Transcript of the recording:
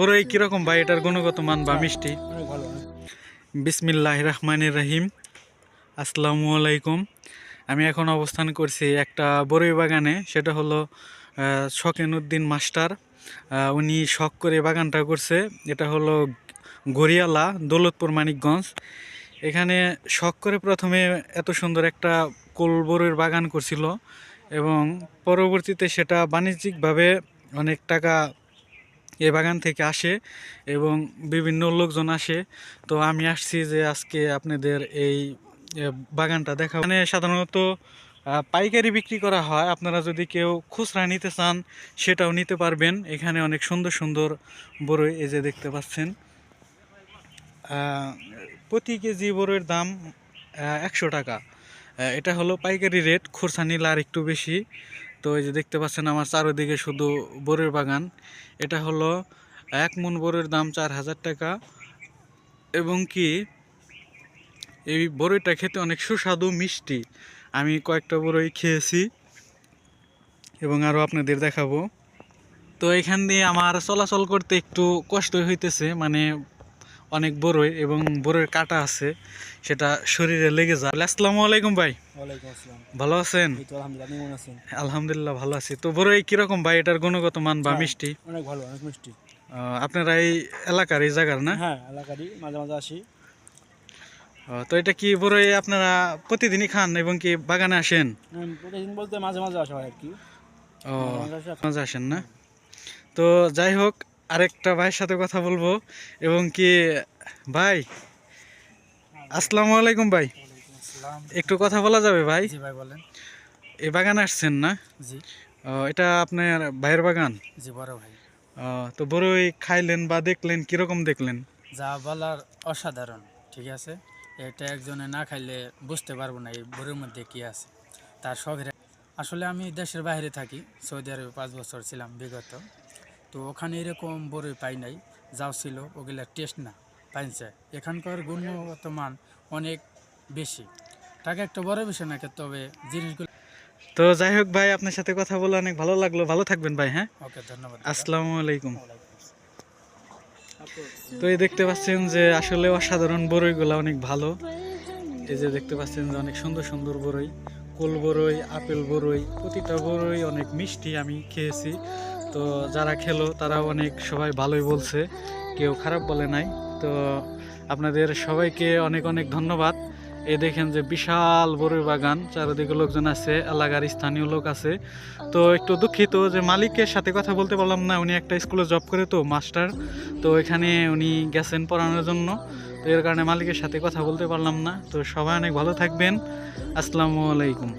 বড়ই কীরকম ভাই? এটার গুণগত মান বা মিষ্টি? অনেক ভালো বিসমিল্লাহ রহমানির রহিম। আসসালামু আলাইকুম। আমি এখন অবস্থান করছি একটা বড়ই বাগানে। সেটা হলো শকেন উদ্দিন মাস্টার। উনি শখ করে বাগানটা করছে। এটা হলো গড়িয়ালা দৌলতপুর মানিকগঞ্জ। এখানে শখ করে প্রথমে এত সুন্দর একটা কোল বড়ইয়ের বাগান করছিল এবং পরবর্তীতে সেটা বাণিজ্যিকভাবে অনেক টাকা এ বাগান থেকে আসে এবং বিভিন্ন লোকজন আসে। তো আমি আসছি যে আজকে আপনাদের এই বাগানটা দেখা মানে সাধারণত পাইকারি বিক্রি করা হয়। আপনারা যদি কেউ খুচরা নিতে চান, সেটাও নিতে পারবেন। এখানে অনেক সুন্দর সুন্দর বড়ই এই যে দেখতে পাচ্ছেন। প্রতি কেজি বড়ইয়ের দাম একশো টাকা। এটা হলো পাইকারি রেট। খুচরা নিলে আর একটু বেশি। তো এই যে দেখতে পাচ্ছেন আমার চারিদিকে শুধু বড়ের বাগান। এটা হলো এক মন বড়ের দাম চার হাজার টাকা। এবং কি, এই বড়ইটা খেতে অনেক সুস্বাদু, মিষ্টি। আমি কয়েকটা বড়ই খেয়েছি এবং আরও আপনাদের দেখাবো। তো এখান দিয়ে আমার চলাচল করতে একটু কষ্ট হইতেছে মানে অনেক বড়ই এবং বড়ের কাটা আছে সেটা শরীরে লেগে যায়। আসসালামু আলাইকুম ভাই। ভালো আছেন? আলহামদুলিল্লাহ ভালো আছি। তো বড়ই কীরকম ভাই এটার গুণগত মান বা হ্যাঁ। মিষ্টি? অনেক ভালো অনেক মিষ্টি। আপনারা এই এলাকার এই জায়গার না? হ্যাঁ এলাকারই মাঝে মাঝে আসি। তো এটা কি বড়ই আপনারা প্রতিদিনই খান এবং কি বাগানে আসেন? প্রতিদিন বলতে মাঝে মাঝে আসা হয় আর কি। ও মাঝে আসেন না? তো যাই হোক আরেকটা ভাইয়ের সাথে কথা বলব এবং কি ভাই আসসালামু আলাইকুম ভাই। আসসালাম একটু কথা বলা যাবে ভাই? জি ভাই বলেন। এই বাগান আসছেন না? জি। এটা আপনার ভাইয়ের বাগান? জি বড় ভাই। তো বড়ই খাইলেন বা দেখলেন কীরকম দেখলেন? যা বলার অসাধারণ ঠিক আছে? এটা একজনে না খাইলে বুঝতে পারব না এই বড়ির মধ্যে কী আছে। তার শখের আসলে আমি দেশের বাইরে থাকি সৌদি আরবে পাঁচ বছর ছিলাম বিগত। তো ওখানে এরকম বড়ই পাই নাই যাও ছিল ওগুলা টেস্ট না পাইছে এখানকার গুণগত মান অনেক বেশি। টাকা একটা বড় বিষয় না তবে জিনিসগুলো তো যাই হোক ভাই আপনার সাথে কথা বলে অনেক ভালো লাগল। ভালো থাকবেন ভাই হ্যাঁ? ওকে ধন্যবাদ। আসসালামু আলাইকুম। তো এই দেখতে পাচ্ছেন যে আসলে অসাধারণ বড়ইগুলো অনেক ভালো। এই যে দেখতে পাচ্ছেন যে অনেক সুন্দর সুন্দর বড়ই। কুল বড়ই আপেল বড়ই প্রতিটা বড়ই অনেক মিষ্টি আমি খেয়েছি। তো যারা খেলো, তারা অনেক সবাই ভালোই বলছে, কেউ খারাপ বলে নাই। তো আপনাদের সবাইকে অনেক অনেক ধন্যবাদ। এই দেখেন যে বিশাল বড়ই বাগান, চারিদিকে লোকজন আছে, এলাকার স্থানীয় লোক আছে। তো একটু দুঃখিত যে মালিকের সাথে কথা বলতে পারলাম না, উনি একটা স্কুলে জব করে তো, মাস্টার। তো এখানে উনি গেছেন পড়ানোর জন্য। তো এর কারণে মালিকের সাথে কথা বলতে পারলাম না। তো সবাই অনেক ভালো থাকবেন। আসসালামু আলাইকুম।